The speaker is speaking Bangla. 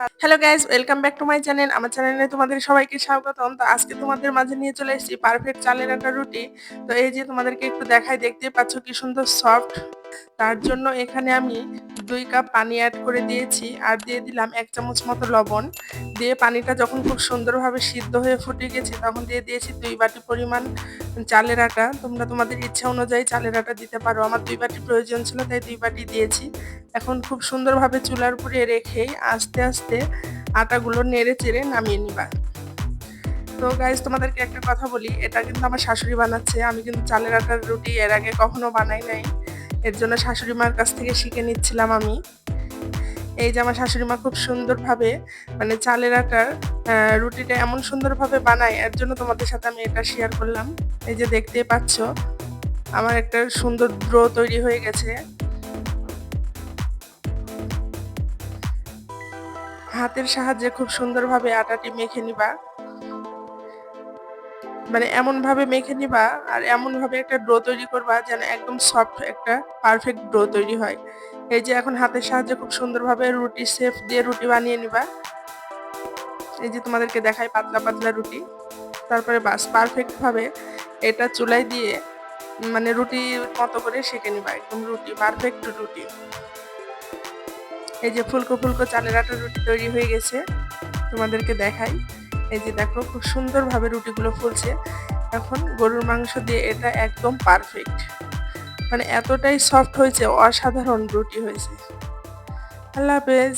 Hello guys welcome back to my channel আমার চ্যানেলে তোমাদের সবাইকে স্বাগতম। তো আজকে তোমাদের মাঝে নিয়ে চলে এসেছি পারফেক্ট চালের একটা রুটি। তো এই যে তোমাদেরকে একটু দেখাই দেখতে পাচ্ছ কি সুন্দর সফট তার জন্য এখানে আমি দুই কাপ পানি অ্যাড করে দিয়েছি আর দিয়ে দিলাম এক চামচ মতো লবণ। দিয়ে পানিটা যখন খুব সুন্দরভাবে সিদ্ধ হয়ে ফুটে গেছে, তখন দিয়ে দিয়েছি দুই বাটি পরিমাণ চালের আটা। তোমরা তোমাদের ইচ্ছা অনুযায়ী চালের আটা দিতে পারো। আমার দুই বাটি প্রয়োজন ছিল, তাই দুই বাটি দিয়েছি। এখন খুব সুন্দরভাবে চুলার উপরে রেখেই আস্তে আস্তে আটাগুলো নেড়ে চেড়ে নামিয়ে নিবা। তো গাইজ তোমাদেরকে একটা কথা বলি, এটা কিন্তু আমার শাশুড়ি বানাচ্ছে। আমি কিন্তু চালের আটার রুটি এর আগে কখনো বানাই নাই। এর জন্য শাশুড়ি মার কাছ থেকে শিখে নিচ্ছিলাম আমি। এই যে আমার শাশুড়ি মা খুব সুন্দরভাবে মানে চালের আটার রুটিটা এমন সুন্দরভাবে বানায়, এর জন্য তোমাদের সাথে আমি এটা শেয়ার করলাম। এই যে দেখতেই পাচ্ছ, আমার একটা সুন্দর ড্রো তৈরি হয়ে গেছে। হাতের সাহায্যে খুব সুন্দরভাবে আটাটি মেখে নিবা। মানে এমন ভাবে মেখে নিবা আর এমন ভাবে একটা ডো তৈরি করবা যেন একদম সফট একটা পারফেক্ট ডো তৈরি হয়। এই যে এখন হাতের সাহায্যে খুব সুন্দরভাবে রুটি শেপ দিয়ে রুটি বানিয়ে নিবা। এই যে তোমাদেরকে দেখাই পাতলা পাতলা রুটি। তারপরে বাস পারফেক্ট ভাবে এটা চুলাই দিয়ে মানে রুটি মতো করে সেঁকে নিবা একদম রুটি পারফেক্ট রুটি। এই যে ফুলকো ফুলকো চালের আটার রুটি তৈরি হয়ে গেছে। তোমাদেরকে দেখাই। এই যে দেখো, খুব সুন্দরভাবে রুটিগুলো ফুলছে। এখন গরুর মাংস দিয়ে এটা একদম পারফেক্ট মানে এতটাই সফট হয়েছে, অসাধারণ রুটি হয়েছে। আল্লাহ হাফেজ।